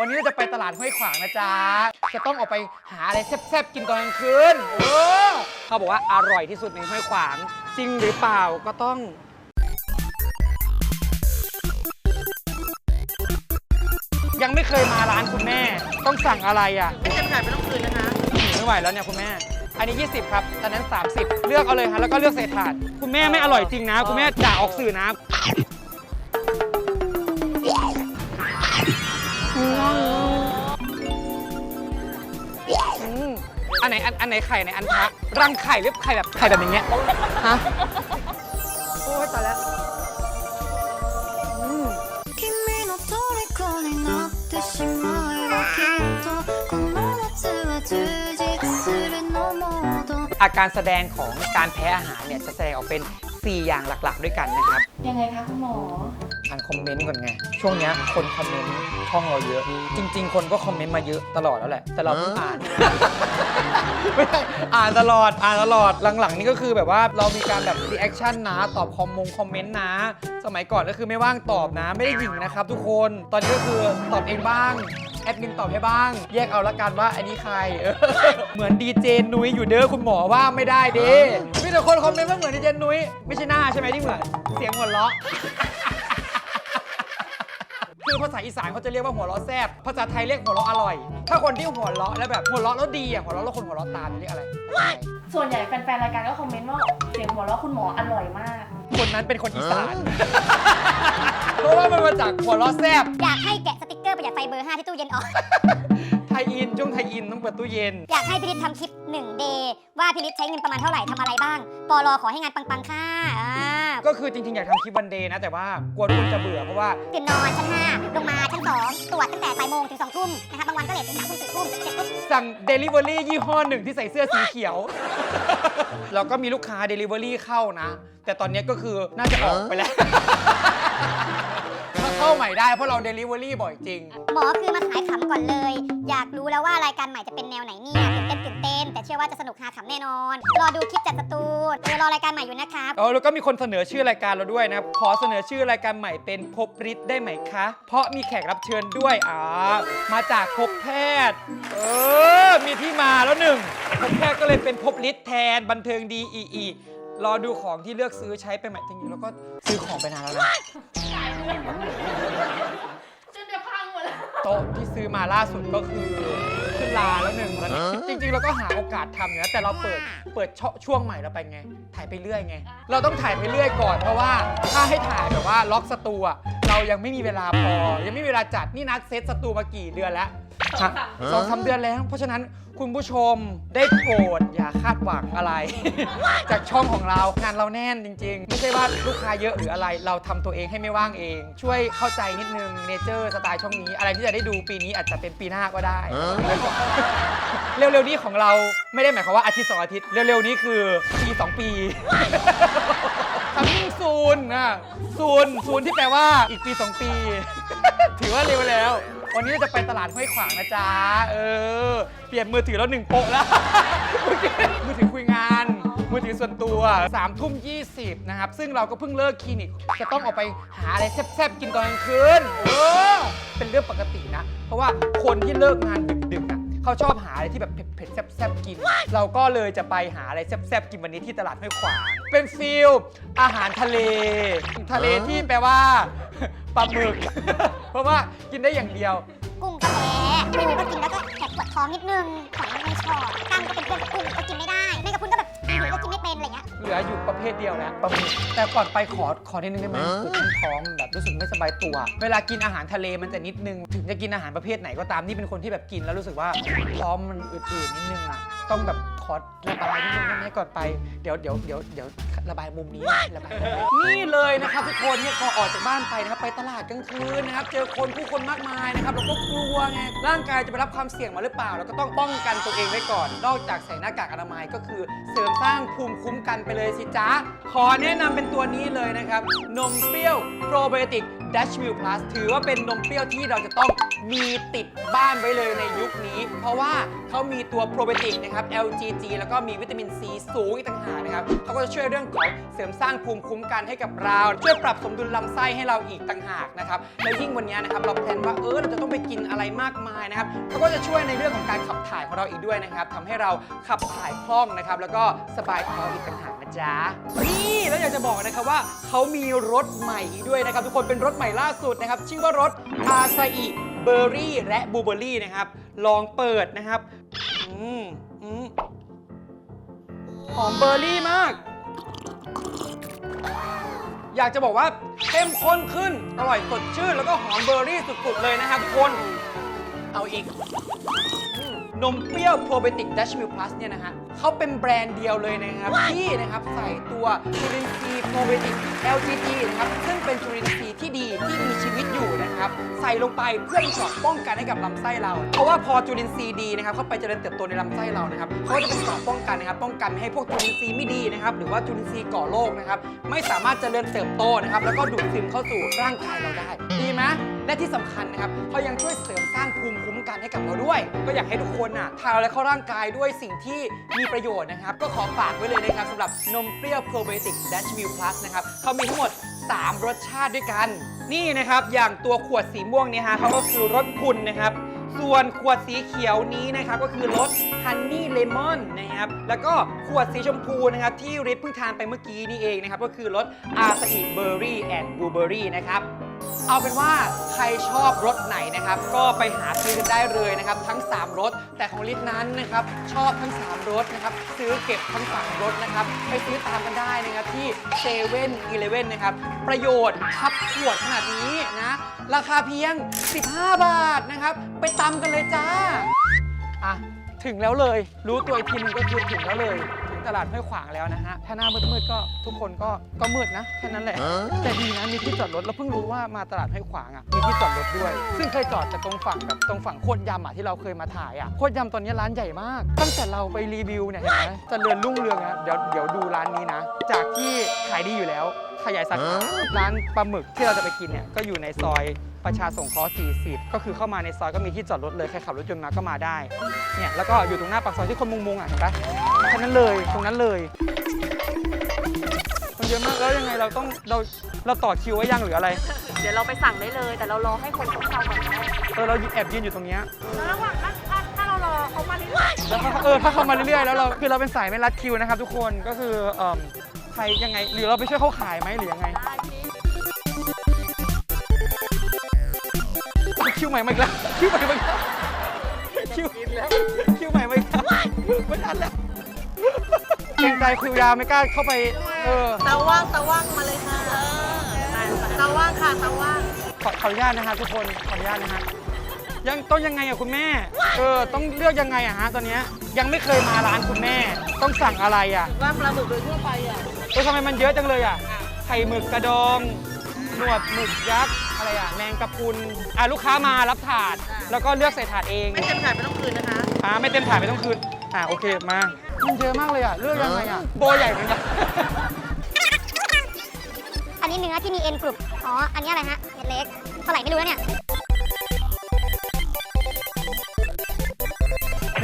วันนี้เราจะไปตลาดห้วยขวางนะจ๊ะ จะต้องออกไปหาอะไรแซ่บๆกินตอนกลางคืนเออเขาบอกว่าอร่อยที่สุดในห้วยขวาง จริงหรือเปล่าก็ต้องยังไม่เคยมาร้านคุณแม่ ต้องสั่งอะไรอะไม่จำกัดไม่ต้องคืนนะคะไม่ไหวแล้วเนี่ยคุณแม่ อันนี้ 20 ครับตอนนั้น 30 เลือกเอาเลยฮะแล้วก็เลือกใส่ถาด คุณแม่ไม่อร่อยจริงนะ คุณแม่ด่าออกสื่อนะ ไหนอันอันไหนไข่ไหนอันพระรังไข่หรือไข่แบบไข่แบบอย่างเงี้ยฮะโอ้ยตายแล้วอืม 君の虜になってしまえばきっとこの夏は充実するのもど อาการแสดงของการแพ้อาหารเนี่ยจะแสดงออกเป็น 4 อย่างหลักๆ ด้วยกันนะครับ ยังไงคะคุณหมอ อ่านคอมเมนต์ก่อนไง ช่วงเนี้ยคนคอมเมนต์ช่องเราเยอะ จริง ๆ คนก็คอมเมนต์มาเยอะตลอดแล้วแหละ แต่เราเพิ่งอ่าน ไม่ได้อ่านตลอดอ่านตลอดหลังๆ นี่ก็คือแบบว่าเรามีการแบบรีแอคชั่นนะตอบคอมมงคอมเมนต์นะ สมัยก่อนก็คือไม่ว่างตอบนะ ไม่ได้หยิงนะครับทุกคนตอนนี้ก็คือตอบเองบ้าง แอดมินตอบให้บ้าง แยกเอาละกันว่าอันนี้ใครเออเหมือนดีเจนุ้ยอยู่เด้อคุณหมอว่าไม่ได้เด้มีแต่คนคอมเมนต์ว่าเหมือนดีเจนุ้ยไม่ใช่หน้าใช่ไหมที่เหมือนเสียงหัวเราะ อภาษาอีสานเขาจะเรียกว่าหัวเราะแซบภาษาไทยเรียกหัวเราะอร่อย ถ้าคนที่หัวเราะแล้วแบบหัวเราะแล้วดีอะหัวเราะแล้วคนหัวเราะตามเรียกอะไรส่วนใหญ่แฟนๆรายการก็คอมเมนต์ว่าเสียงหัวเราะคุณหมออร่อยมาก คนนั้นเป็นคนอีสานเพราะว่ามันมาจากหัวเราะแซบอยากให้แกะสติกเกอร์ประหยัดไฟเบอร์5ที่ตู้เย็นออกไทยอินช่วงไทยอินต้องเปิดตู้เย็น อยากให้พิริศทำคลิป1 day ว่าพิริศใช้เงินประมาณเท่าไหร่ทำอะไรบ้าง ปอลอขอให้งานปังๆ ค่ะอ่าก็คือจริงๆ อยากทำคลิปวันเดย์นะ แต่ว่ากลัวทุกคนจะเบื่อเพราะว่า ตื่นนอนชั้น 5 ลงมาชั้น 2 ตรวจตั้งแต่บ่ายโมงถึง2ทุ่มนะคะบางวันก็เลทถึง3ทุ่ม4ทุ่มเสร็จปุ๊บสั่ง Delivery ยี่ห้อหนึ่งที่ใส่เสื้อสีเขียวเราก็มีลูกค้า Delivery เข้านะ แต่ตอนนี้ก็คือน่าจะออกไปแล้วถ้า เข้าใหม่ได้เพราะเรา Delivery บ่อยจริง หมอคือมาขายขำก่อนเลย อยากรู้แล้วว่ารายการใหม่จะเป็นแนวไหนเนี่ยตื่นเต้นตื่นเต้น แต่เชื่อว่าจะสนุกฮาขำแน่นอน รอดูคลิปจัดสตูดเออรอรายการใหม่อยู่นะคะเออแล้วก็มีคนเสนอชื่อรายการเราด้วยนะครับขอเสนอชื่อรายการใหม่เป็นพบฤทธิ์ได้ไหมคะ เพราะมีแขกรับเชิญด้วยอ่ามาจากพบแพทย์ เออ มีที่มาแล้วหนึ่งพบแพทย์ก็เลยเป็นพบฤทธิ์แทนบันเทิงดีอีอี รอดูของที่เลือกซื้อใช้ไปใหม่จริงๆแล้วก็ซื้อของไปนานแล้วนะจนจะพังหมดแล้วโต๊ะที่ซื้อมาล่าสุดก็คือขึ้นลาแล้วหนึ่งตอนนี้จริง ๆ เราก็หาโอกาสทำนะแต่เราเปิดเปิดช่อช่วงใหม่เราไปไง ถ่ายไปเรื่อยไง เราต้องถ่ายไปเรื่อยก่อน เพราะว่าถ้าให้ถ่ายแบบว่าล็อกสตูอะเรายังไม่มีเวลาพอยังไม่มีเวลาจัดนี่นัดเซตสตูมากี่เดือนแล้ว ฮะสองสามเดือนแล้ว เพราะฉะนั้นคุณผู้ชมได้โปรดอย่าคาดหวังอะไร จากช่องของเรางานเราแน่นจริง ๆ ไม่ใช่ว่าลูกค้าเยอะหรืออะไร เราทำตัวเองให้ไม่ว่างเอง ช่วยเข้าใจนิดนึงเนเจอร์สไตล์ช่องนี้ อะไรที่จะได้ดูปีนี้อาจจะเป็นปีหน้าก็ได้ เร็วๆนี้ของเราไม่ได้หมายความว่าอาทิตย์สองอาทิตย์เร็วๆนี้คือปีสองปีทำมิ่งซูนนะซูนซูนที่แปลว่าอีกปี2ปี ถือว่าเร็วแล้ว วันนี้จะไปตลาดห้วยขวางนะจ๊ะ เออ เปลี่ยนมือถือแล้วหนึ่งโปะแล้ว มือถือคุยงาน มือถือส่วนตัว3ามทุ่มยีนะครับ ซึ่งเราก็เพิ่งเลิกคลินิก จะต้องออกไปหาอะไรแซ่บๆ กินตอนกลางคืน เออ เป็นเรื่องปกตินะ เพราะว่าคนที่เลิกงานดึกๆ เขาชอบหาอะไรที่แบบเผ็ดๆแซ่บๆกิน เราก็เลยจะไปหาอะไรแซ่บๆกินวันนี้ที่ตลาดห้วยขวาง เป็นฟิลอาหารทะเล ทะเลที่แปลว่าปลาหมึก เพราะว่ากินได้อย่างเดียว กุ้งก็แพ้ไม่มีก็กินแล้วก็แหกปวดท้องนิดนึงของไม่ชอบกั้งก็เป็นเพื่อนกับ ลืออยู่ประเภทเดียวแล้วปลาหมึกแต่ก่อนไปขอขอนิดนึงได้ไหมคือขึ้นท้องแบบรู้สึกไม่สบายตัว เวลากินอาหารทะเลมันจะนิดนึง ถึงจะกินอาหารประเภทไหนก็ตามนี่เป็นคนที่แบบกินแล้วรู้สึกว่าท้องมันอืดๆนิดนึงอะต้องแบบ ขอระบายนิดนึงได้ไหมก่อนไป เดี๋ยวเดี๋ยวเดี๋ยวเดี๋ยวระบายมุมนี้ระบายนี่เลยนะครับทุกคนเนี่ยพอออกจากบ้านไปนะครับไปตลาดกลางคืนนะครับเจอคนผู้คนมากมายนะครับเราก็กลัวไงร่างกายจะไปรับความเสี่ยงมาหรือเปล่าเราก็ต้องป้องกันตัวเองไว้ก่อน นอกจากใส่หน้ากากอนามัยก็คือเสริมสร้างภูมิคุ้มกันไปเลยสิจ๊ะขอแนะนำเป็นตัวนี้เลยนะครับนมเปรี้ยวโปรไบโอติก Dash Milk Plus ถือว่าเป็นนมเปรี้ยวที่เราจะต้องมีติดบ้านไว้เลยในยุคนี้ เพราะว่า เขามีตัวโปรไบโอติกนะครับ LGG แล้วก็มีวิตามินซีสูงอีกต่างหากนะครับเขาก็จะช่วยเรื่องของเสริมสร้างภูมิคุ้มกันให้กับเรา ช่วยปรับสมดุลลำไส้ให้เราอีกต่างหากนะครับและยิ่งวันนี้นะครับเราแพลนว่าเออเราจะต้องไปกินอะไรมากมายนะครับเขาก็จะช่วยในเรื่องของการขับถ่ายของเราอีกด้วยนะครับทำให้เราขับถ่ายคล่องนะครับแล้วก็สบายท้องอีกต่างหากนะจ๊ะนี่แล้วอยากจะบอกนะครับว่าเขามีรถใหม่อีกด้วยนะครับทุกคนเป็นรถใหม่ล่าสุดนะครับชื่อว่ารถอาซาอิเบอร์รี่และบลูเบอร์รี่นะครับ ลองเปิดนะครับ อืมอืมหอมเบอร์รี่มาก อยากจะบอกว่าเข้มข้นขึ้น อร่อยสดชื่น แล้วก็หอมเบอร์รี่สุดๆเลยนะครับทุกคน เอาอีก นมเปรี้ยวโปรไบโอติกดัชมิลพลัสเนี่ยนะฮะเขาเป็นแบรนด์เดียวเลยนะครับ ที่นะครับใส่ตัวจุลินทรีย์โปรไบโอติก LGG นะครับ ซึ่งเป็นจุลินทรีย์ที่ดีที่มีชีวิตอยู่นะ ครับใส่ลงไปเพื่อเป็นเกราะป้องกันให้กับลำไส้เรา เพราะว่าพอจุลินทรีย์ดีนะครับเข้าไปเจริญเติบโตในลำไส้เรานะครับเขาจะเป็นเกราะป้องกันนะครับป้องกันไม่ให้พวกจุลินทรีย์ไม่ดีนะครับหรือว่าจุลินทรีย์ก่อโรคนะครับไม่สามารถเจริญเติบโตนะครับแล้วก็ดูดซึมเข้าสู่ร่างกายเราได้ดีไหมและที่สำคัญนะครับเขายังช่วยเสริมสร้างภูมิคุ้มกันให้กับเราด้วย ก็อยากให้ทุกคนน่ะทานอะไรเข้าร่างกายด้วยสิ่งที่มีประโยชน์นะครับ ก็ขอฝากไว้เลยนะครับสำหรับนมเปรี้ยวโปรไบโอติก Dash Meal Plus นะครับเขามีทั้งหมด 3 รสชาติด้วยกัน นี่นะครับอย่างตัวขวดสีม่วงเนี่ยฮะเขาก็คือรสคุณนะครับ ส่วนขวดสีเขียวนี้นะครับก็คือรสฮันนี่เลมอนนะครับแล้วก็ขวดสีชมพูนะครับที่ริปเพิ่งทานไปเมื่อกี้นี่เองนะครับก็คือรสอาซาอิเบอร์รี่แอนด์บลูเบอร์รี่นะครับ เอาเป็นว่าใครชอบรสไหนนะครับ ก็ไปหาซื้อกันได้เลยนะครับ ทั้ง 3รสแต่ของลิศนั้นนะครับ ชอบทั้ง 3รสนะครับ ซื้อเก็บทั้ง3รสนะครับ ไปซื้อตามกันได้นะครับที่เซเว่นอีเลเว่นนะครับ ประโยชน์คับขวดขนาดนี้นะ ราคาเพียง 15 บาทนะครับ ไปตำกันเลยจ้าอะถึงแล้วเลย รู้ตัวอีกทีนึงก็คือถึงแล้วเลย ตลาดห้วยขวางแล้วนะฮะ ถ้าหน้ามืดๆก็ทุกคนก็ก็มืดนะแค่นั้นแหละ แต่ดีนะมีที่จอดรถแล้วเพิ่งรู้ว่ามาตลาดห้วยขวางอะมีที่จอดรถด้วย ซึ่งเคยจอดแต่ตรงฝั่งแบบตรงฝั่งโคตรยำอะที่เราเคยมาถ่ายอะโคตรยำตอนนี้ร้านใหญ่มาก ตั้งแต่เราไปรีวิวเนี่ยเห็นไหมเจริญรุ่งเรืองนะเดี๋ยวเดี๋ยวดูร้านนี้นะ จากที่ขายดีอยู่แล้ว ขยายสาขาร้านปลาหมึกที่เราจะไปกินเนี่ยก็อยู่ในซอยประชาสงเคราะห์40 ก็คือเข้ามาในซอยก็มีที่จอดรถเลยใครขับรถยนต์มาก็มาได้เนี่ยแล้วก็อยู่ตรงหน้าปากซอยที่คนมุงๆอะเห็นปะแค่นั้นเลยตรงนั้นเลยมันเยอะมากแล้วยังไงเราต้องเราเราต่อคิวไว้ยังหรืออะไรเดี๋ยวเราไปสั่งได้เลย แต่เรารอให้คนเขาเข้าก่อนนะเออเราแอบยืนอยู่ตรงเนี้ยแล้วระหว่างถ้าถ้าถ้าเรารอเขามาเรื่อยแล้วถ้าเออถ้าเข้ามาเรื่อยๆแล้วเราคือเราเป็นสายไม่รัดคิวนะครับทุกคนก็คือเอ่อ ใครยังไง หรือเราไปช่วยเขาขายไหมหรือยังไงๆได้พี่เอาคิวใหม่มาอีกแล้วคิวใหม่มาอีกแล้วคิวคิวใหม่มาอีกแล้วไม่ทันแล้วเกรงใจคิวยาวไม่กล้าเข้าไป เออเตาว่างเตาว่างมาเลยค่ะเตาว่างค่ะเตาว่างขอขออนุญาตนะฮะทุกคนขออนุญาตนะฮะยังต้องยังไงอะคุณแม่ เออต้องเลือกยังไงอะฮะตอนเนี้ยยังไม่เคยมาร้านคุณแม่ ต้องสั่งอะไรอะว่างปลาหมึกโดยทั่วไปอะ เออทำไมมันเยอะจังเลยอะไข่หมึกกระดองหนวดหมึกยักษ์อะไรอะแมงกะพรุนอะลูกค้ามารับถาดแล้วก็เลือกใส่ถาดเองไม่เต็มขายไม่ต้องคืนนะคะ อ่าไม่เต็มถ่ายไม่ต้องคืน อ่าโอเคมา มันเยอะมากเลยอะ เลือกยังไงอะ โบใหญ่เหมือนกัน อันนี้เนื้อที่มีเอ็นกรุบ อ๋อ อันนี้อะไรฮะเห็ดเล็กเท่าไหร่ไม่รู้นะเนี่ย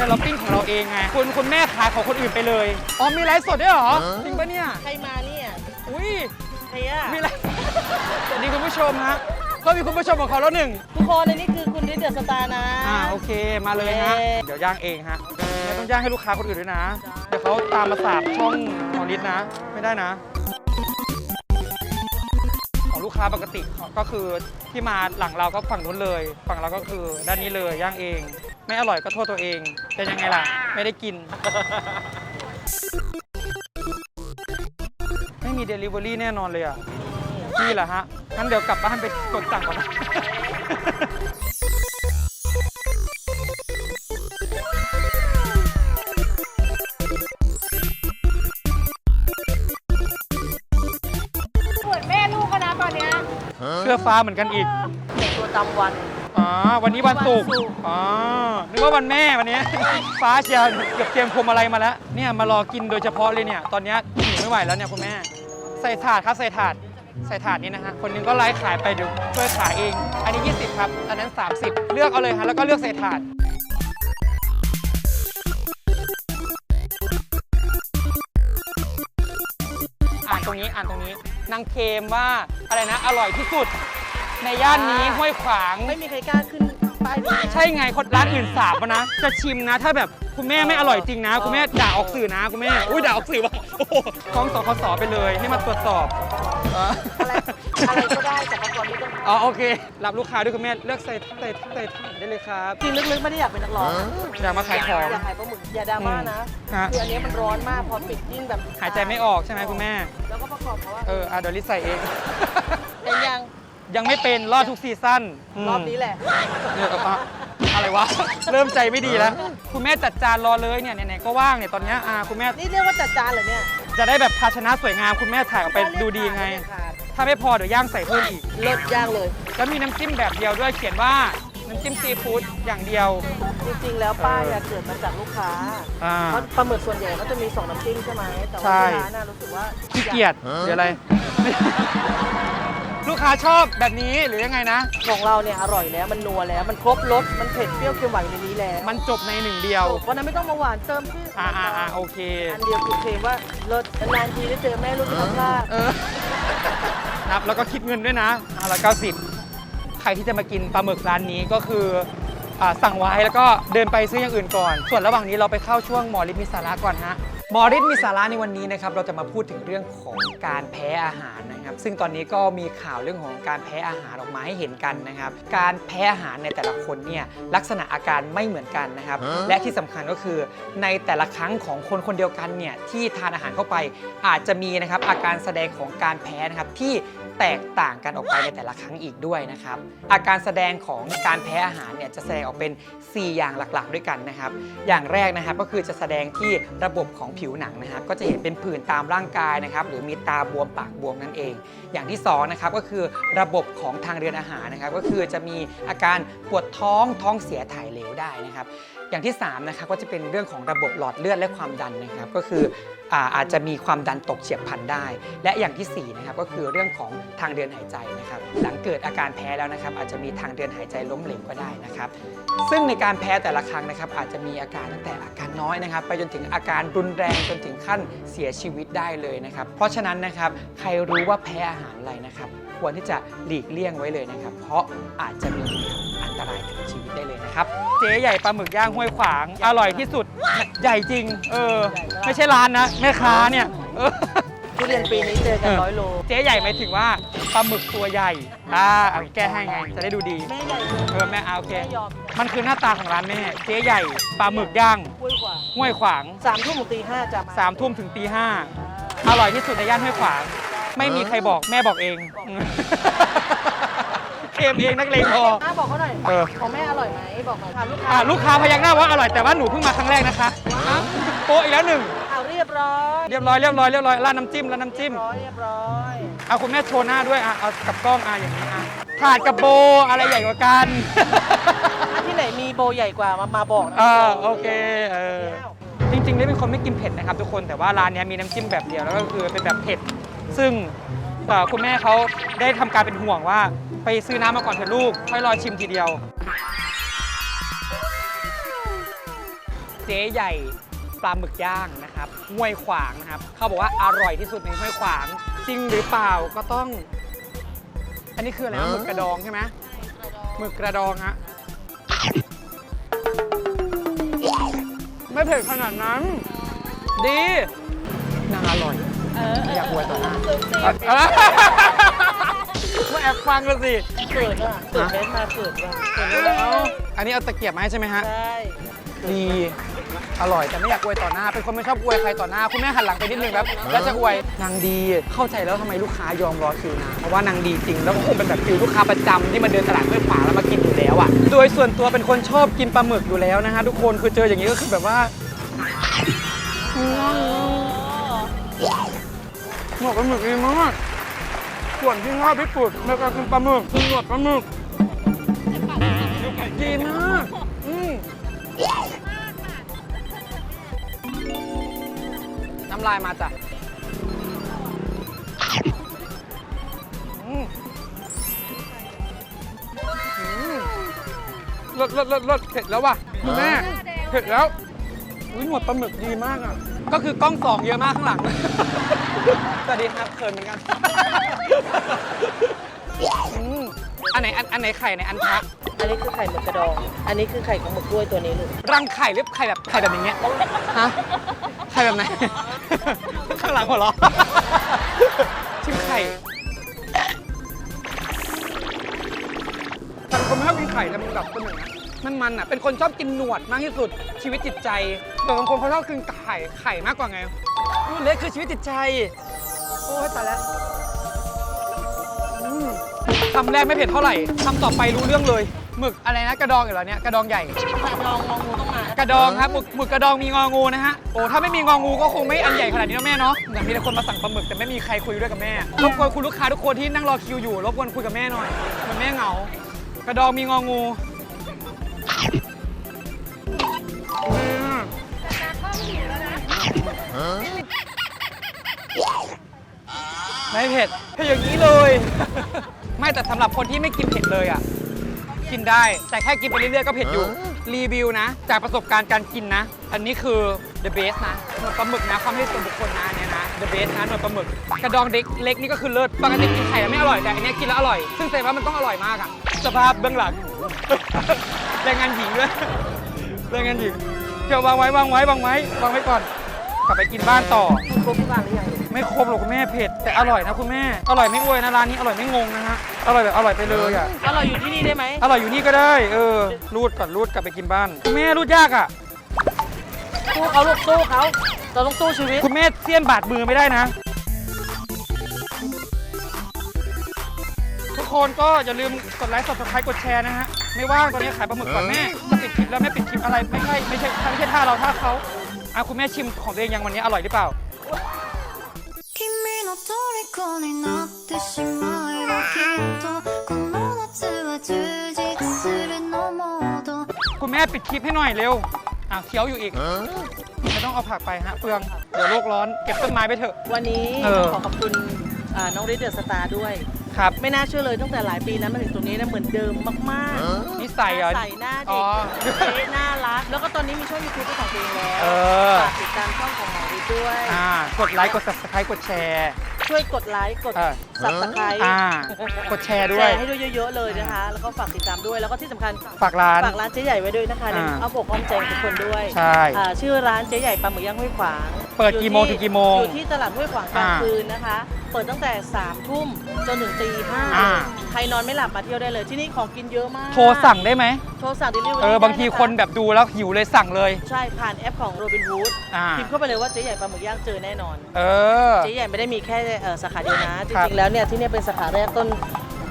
เนี่ยเราปิ้งของเราเองไงคุณคุณแม่ขายของคนอื่นไปเลย อ๋อมีไลฟ์สดด้วยเหรอ จริงปะเนี่ย ใครมาเนี่ยอุ้ย ใครอะมีไลฟ์สวัสดีคุณผู้ชมฮะเขามีคุณผู้ชมของเขาแล้วหนึ่ง ทุกคนอันนี้คือคุณดิเดอร์สตาร์นะ อ่าโอเคมาเลยฮะ เย้ เดี๋ยวย่างเองฮะไม่ต้องย่างให้ลูกค้าคนอื่นด้วยนะ เดี๋ยวเขาตามมาสาบช่องของลิศนะ ไม่ได้นะ ของลูกค้าปกติก็คือที่มาหลังเราก็ฝั่งนู้นเลย ฝั่งเราก็คือด้านนี้เลยย่างเอง ไม่อร่อยก็โทษตัวเอง เป็นยังไงล่ะ ไม่ได้กิน ไม่มี Delivery แน่นอนเลยอะ นี่แหละฮะ งั้นเดี๋ยวกลับบ้านไปกดสั่งก่อนนะ เหมือนแม่ลูกกันนะตอนเนี้ยเสื้อฟ้าเหมือนกันอีก ตัวตำวัน อ๋อวันนี้วันศุกร์วันศุกร์อ๋อนึกว่าวันแม่วันนี้ ฟ้าเชียร์เกือบเตรียมพวงมาลัยมาแล้วเนี่ยมารอกินโดยเฉพาะเลยเนี่ยตอนนี้หิวไม่ไหวแล้วเนี่ยคุณแม่ ใส่ถาดครับใส่ถาดใส่ถาดนี้นะฮะคนหนึงก็ไลฟ์ขายไปเดี๋ยวช่วยขายเอง อันนี้ 20 ครับ อันนั้น 30 เลือกเอาเลยฮะแล้วก็เลือกใส่ถาด อ่านตรงนี้อ่านตรงนี้นางเคมว่าอะไรนะ อร่อยที่สุด ในย่านนี้ห้วยขวาง ไม่มีใครกล้าขึ้นป้ายนี้นะ ใช่ไงคนร้านอื่นสาบอะนะ จะชิมนะ ถ้าแบบคุณแม่ไม่อร่อยจริงนะ คุณแม่ด่าออกสื่อนะคุณแม่อุ้ยด่าออกสื่อว่ะโอ้โหฟ้องสคสไปเลยให้มาตรวจสอบเอออะไรอะไรก็ได้แต่ว่าตอนนี้ต้องอ๋อโอเค รับลูกค้าด้วยคุณแม่เลือกใส่ใส่ใส่ถาดได้เลยครับจริงลึกๆไม่ได้อยากเป็นนักร้องอยากมาขายของ อยากขายปลาหมึกอย่าดราม่านะฮะ คืออันนี้มันร้อนมากพอปิดยิ่งแบบหายใจไม่ออกใช่ไหมคุณแม่ แล้วก็ประกอบกับว่าเอออะเดี๋ยวลิซใส่เอง เป็นยัง ยังไม่เป็นรอดทุกซีซั่นมรอบนี้แหละเออเอาอะไรวะ เริ่มใจไม่ดีแล้ว คุณแม่จัดจานรอเลยเนี่ยไหนๆก็ว่างเนี่ยตอนเนี้ยอ่าคุณแม่นี่เรียกว่าจัดจานเหรอเนี่ยจะได้แบบภาชนะสวยงามคุณแม่ถ่ายออกไปดูดีไงถ้าไม่พอเดี๋ยวย่างใส่เพิ่มอีก เลิศย่างเลย แล้วมีน้ำจิ้มแบบเดียวด้วยเขียนว่าน้ำจิ้มซีฟู้ดอย่างเดียว จริงๆ แล้วป้ายอะเกิดมาจากลูกค้าอ่า เพราะปลาหมึกส่วนใหญ่ก็จะมีสองน้ำจิ้มใช่ไหมแต่ใช่ว่าที่ร้านน่ะรู้สึกว่าขี้เกียจหรืออะไร ลูกค้าชอบแบบนี้หรือยังไงนะ ของเราเนี่ยอร่อยแล้วมันนัวแล้ว มันครบรสมันเผ็ดเปรี้ยวเค็มหวานอยู่ในนี้แล้วมันจบในหนึ่งเดียวเพราะฉะนั้นไม่ต้องมาหวานเติมชื่ออ่าอ่าอ่าโอเค อันเดียวคือเคลมว่าเลิศนานๆทีได้เจอแม่ลูกที่ทำพลาดเออนับแล้วก็คิดเงินด้วยนะอ่าละเก้าสิบใครที่จะมากินปลาหมึกร้านนี้ก็คืออ่าสั่งไว้แล้วก็เดินไปซื้ออย่างอื่นก่อน ส่วนระหว่างนี้เราไปเข้าช่วงหมอริดมีสาระก่อนฮะ หมอริดมีสาระในวันนี้นะครับเราจะมาพูดถึงเรื่องของการแพ้อาหารนะครับ ซึ่งตอนนี้ก็มีข่าวเรื่องของการแพ้อาหารออกมาให้เห็นกันนะครับ การแพ้อาหารในแต่ละคนเนี่ยลักษณะอาการไม่เหมือนกันนะครับ และที่สำคัญก็คือในแต่ละครั้งของคนคนเดียวกันเนี่ยที่ทานอาหารเข้าไปอาจจะมีนะครับอาการแสดงของการแพ้นะครับที่แตกต่างกันออกไปในแต่ละครั้งอีกด้วยนะครับ อาการแสดงของการแพ้อาหารเนี่ยจะแสดงออกเป็น 4 อย่างหลักๆ ด้วยกันนะครับ อย่างแรกนะครับก็คือจะแสดงที่ระบบของผิวหนังนะครับก็จะเห็นเป็นผื่นตามร่างกายนะครับหรือมีตาบวมปากบวมนั่นเอง อย่างที่2นะครับก็คือระบบของทางเดินอาหารนะครับก็คือจะมีอาการปวดท้องท้องเสียถ่ายเหลวได้นะครับ อย่างที่3นะครับก็จะเป็นเรื่องของระบบหลอดเลือดและความดันนะครับก็คืออาอาจจะมีความดันตกเฉียบพลันได้ และอย่างที่4นะครับก็คือเรื่องของทางเดินหายใจนะครับหลังเกิดอาการแพ้แล้วนะครับ อาจจะมีทางเดินหายใจล้มเหลวก็ได้นะครับ ซึ่งในการแพ้แต่ละครั้งนะครับ อาจจะมีอาการตั้งแต่อาการน้อยนะครับ ไปจนถึงอาการรุนแรงจนถึงขั้นเสียชีวิตได้เลยนะครับ เพราะฉะนั้นนะครับใครรู้ว่าแพ้อาหารอะไรนะครับ ควรที่จะหลีกเลี่ยงไว้เลยนะครับ เพราะอาจจะมีอันตรายถึงชีวิตได้เลยนะครับ เจ๊ใหญ่ปลาหมึกย่างห้วยขวาง อร่อยที่สุด ใหญ่จริง เออ ไม่ใช่ร้านนะ แม่ค้าเนี่ยเออ ทุเรียนปีนี้เจอกันร้อยโล เจ๊ใหญ่หมายถึงว่าปลาหมึกตัวใหญ่ อ่าเอาแก้ให้ไง จะได้ดูดี แม่ใหญ่เลยเออแม่เอาโอเค แม่ยอมมันคือหน้าตาของร้านแม่ เจ๊ใหญ่ปลาหมึกย่างกล้วยกว่าห้วยขวางสามทุ่มถึงตีห้าจะมาสามทุ่มถึงตีห้าอร่อยที่สุดในย่านห้วยขวาง ไม่มีใครบอกแม่บอกเอง เคมเองนักเลงพออะบอกเขาหน่อยเออ ของแม่อร่อยไหมบอกหน่อยถามลูกค้าอะลูกค้าพยักหน้าว่าอร่อยแต่ว่าหนูเพิ่งมาครั้งแรกนะคะอะโป๊ะอีกแล้วหนึ่งเอาเรียบร้อยเรียบร้อยเรียบร้อยเรียบร้อยราดน้ำจิ้มราดน้ำจิ้ม ร้อยเรียบร้อยเอาคุณแม่โชว์หน้าด้วยอะเอากับกล้องอะอย่างนี้อะถาดกับโบอะไรใหญ่กว่ากันอันที่ไหนมีโบใหญ่กว่ามามาบอกนะเออโอเคเออ จริงๆนี่เป็นคนไม่กินเผ็ดนะครับทุกคนแต่ว่าร้านเนี้ยมีน้ำจิ้มแบบเดียวแล้วก็คือเป็นแบบเผ็ด ซึ่งเอ่อคุณแม่เขาได้ทำการเป็นห่วงว่า ไปซื้อน้ำมาก่อนเถอะลูก ค่อยรอชิมทีเดียว เจ๊ใหญ่ปลาหมึกย่างนะครับห้วยขวางนะครับ เขาบอกว่าอร่อยที่สุดในห้วยขวาง จริงหรือเปล่าก็ต้อง อันนี้คืออะไรนะหมึกกระดองใช่ไหมหมึกกระดองฮะไม่เผ็ดขนาดนั้น ดีนางอร่อยไม่ อยากอวยต่อหน้าเออมาแอบฟังกันสิเกิดอะเกิดเล่นมาเกิดว่ะเกิดแล้ว อันนี้เอาตะเกียบมาให้ใช่ไหมฮะ ใช่ ดี อร่อยแต่ไม่อยากอวยต่อหน้า เป็นคนไม่ชอบอวยใครต่อหน้า คุณแม่หันหลังไปนิดนึงครับ แล้วจะอวย นางดี เข้าใจแล้วทำไมลูกค้ายอมรอคิวนานเพราะว่านางดีจริง แล้วก็คงเป็นแบบฟิลลูกค้าประจำที่มาเดินตลาดห้วยขวางแล้วมากินอยู่แล้วอะ โดยส่วนตัวเป็นคนชอบกินปลาหมึกอยู่แล้วนะฮะทุกคน คือเจออย่างนี้ก็คือแบบว่า หมวดปลาหมึกดีมากส่วนที่ชอบที่สุดในการกินปลาหมึกคือหมวดปลาหมึกดีมากอืมน้ำลายมาจ้ะลดลดลดลดเผ็ดแล้วว่ะคุณแม่เผ็ดแล้วอุ้ยหมดปลาหมึกดีมากอะ ก็คือกล้องสองเยอะมากข้างหลัง สวัสดีครับเขินเหมือนกันอืมอันไหนอันอันไหนไข่ในอันพระอันนี้คือไข่หมึกกระดอง อันนี้คือไข่ของหมึกกล้วยตัวนี้ลูกรังไข่หรือไข่แบบไข่แบบอย่างเงี้ยฮะไข่แบบไหน ข้างหลังหัวเราะชิมไข่แต่เป็นคนไม่ชอบกินไข่แต่มันแบบเป็นอย่างนี้มันมันอะเป็นคนชอบกินหนวดมากที่สุดชีวิตจิตใจแต่บางคนเขาชอบกินไข่ไข่มากกว่าไงมัน เล็กคือชีวิตจิตใจ โอ้ยตายแล้วอืมคำแรกไม่เผ็ดเท่าไหร่คำต่อไปรู้เรื่องเลย หมึกอะไรนะ กระดองอยู่แล้วเนี่ย กระดองใหญ่ ลองงองูต้องมากระดองครับหมึกหมึกกระดองมีงองูนะฮะ โอ้ ถ้าไม่มีงองูก็คงไม่อันใหญ่ขนาดนี้นะแม่เนาะแต่มีแต่คนมาสั่งปลาหมึกแต่ไม่มีใครคุยด้วยกับแม่ รบกวนคุณลูกค้าทุกคนที่นั่งรอคิวอยู่ รบกวนคุยกับแม่หน่อยมันแม่เหงา กระดองมีงองูอืม ไม่เผ็ดเผ็ดอย่างนี้เลย ไม่แต่สำหรับคนที่ไม่กินเผ็ดเลยอะ กินได้ แต่แค่กินไปเรื่อยๆก็เผ็ดอยู่ รีวิวนะ จากประสบการณ์การกินนะ อันนี้คือ the best นะหนวดปลาหมึกนะ ความให้ส่วนบุคคลนะอันเนี้ยนะ the best นะหนวดปลาหมึก กระดองเด็กเล็กนี่ก็คือเลิศ ปกติกินไข่ไม่อร่อย แต่อันเนี้ยกินแล้วอร่อย ซึ่งแสดงว่ามันต้องอร่อยมากอะสภาพเบื้องหลัง แรงงานหญิงด้วยแรงงานหญิงเดี๋ยววางไว้วางไว้วางไว้วางไว้ก่อน กลับไปกินบ้านต่อ ครบทุกอย่างหรือยังลูก ไม่ครบหรอกคุณแม่เผ็ดแต่อร่อยนะคุณแม่ อร่อยไม่อวยนะร้านนี้อร่อยไม่งงนะฮะ อร่อยแบบอร่อยไปเลยอะแล้วเราอยู่ที่นี่ได้ไหมอร่อยอยู่นี่ก็ได้ เออ รูดก่อนรูดกลับไปกินบ้าน คุณแม่รูดยากอะ สู้เขาลูกสู้เขาเราต้องสู้ชีวิต คุณแม่เสี้ยนบาดมือไม่ได้นะ ทุกคนก็อย่าลืมกดไลค์ subscribe กดแชร์นะฮะ ไม่ว่างตอนนี้ขายปลาหมึกก่อนแม่จะปิดคลิปแล้วแม่ปิดคลิปอะไรไม่ใช่ไม่ใช่ไม่ใช่ท่าเราท่าเขาอะคุณแม่ชิมของตัวเองยังวันนี้อร่อยหรือเปล่า君の虜になってしまえばきっとこの夏は充実するのもっと คุณแม่ปิดคลิปให้หน่อยเร็วอ่ะเคี้ยวอยู่อีก ไม่ต้องเอาผักไปฮะเปลือง เดี๋ยวโลกร้อน เก็บต้นไม้ไปเถอะ วันนี้ เออ ขอขอบคุณอ่าน้องริดเดอร์สตาร์ด้วย ครับ ไม่น่าเชื่อเลยตั้งแต่หลายปีนั้นมาถึงตรงนี้นะเหมือนเดิมมากๆ นิสัยเหรอ ใส่หน้า อ๋ เด็ก อ เอ๊ะน่ารัก แล้วก็ตอนนี้มีช่องยูทูบเป็นของตัวเองแล้ว เออ ฝากติดตามช่องของหมอริดด้วย อ่ากดไลค์ กด subscribe กดแชร์ ช่วยกดไลค์กดเออสับสไครต์อ่ากดแชร์ด้วยให้ด้วยเยอะๆเลยนะคะ แล้วก็ฝากติดตามด้วยแล้วก็ที่สำคัญฝากร้าน ฝากร้านเจ๊ใหญ่ไว้ด้วยนะคะในอ่า เอาบอกอ้อมใจทุกคนด้วยใช่ อ่าชื่อร้านเจ๊ใหญ่ปลาหมึกย่างห้วยขวาง เปิดกี่โมงถึงกี่โมง อยู่ที่ตลาดห้วยขวางกลางอ่าคืนนะคะ เปิดตั้งแต่3ามทุ่มจนถึงตีห้าอ่า ใครนอนไม่หลับมาเที่ยวได้เลย ที่นี่ของกินเยอะมากโทรสั่งได้ไหม โทรสั่ง delivery เออ บางทีได้ะะคนแบบดูแล้วหิวเลยสั่งเลย ใช่ ผ่านแอปของโรบิน o ูดอ่า พิมพ์เข้าไปเลยว่าเจ๊ใหญ่ปลาหมึกย่างเจอแน่นอน เออ เจ๊ใหญ่ไม่ได้มีแค่เอ่อสาขาเดียวนะ จครับ ริงๆ แล้วเนี่ยที่เนี่ยเป็นสาขาแรกต้น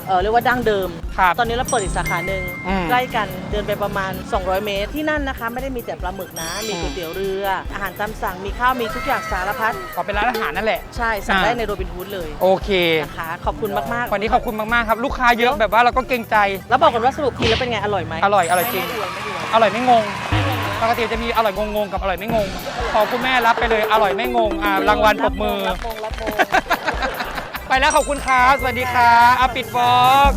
เอ่อเรียกว่าดั้งเดิม ครับ ตอนนี้เราเปิดอีกสาขาหนึ่งอืมใกล้กันเดินไปประมาณ 200 เมตร ที่นั่นนะคะ ไม่ได้มีแต่ปลาหมึกนะ มีอืม ก๋วยเตี๋ยวเรือ อาหารตามสั่งมีข้าวมีทุกอย่างสารพัดขอเป็นร้านอาหารนั่นแหละ ใช่ สั่งอ่า ได้ในโรบิน o ูดเลยโอเค นะคะขอบคุณมากๆวันนี้ขอบคุณมาก ๆ ครับ ลูกค้าเยอะแบบว่าเราก็เกรงใจ แล้วบอกกันว่าสรุปกินแล้วเป็นไงอร่อยไหมอร่อย อร่อยจริง ไม่อวยไม่อวย อร่อยไม่งง ปกติจะมีอร่อยงง ๆ กับอร่อยไม่งงขอคุณแม่รับไปเลยอร่อยไม่งงอ่ารางวัลปรบมือ รับมงรับมง ไปแล้วขอบคุณครับสวัสดีครับอาปิดฟอก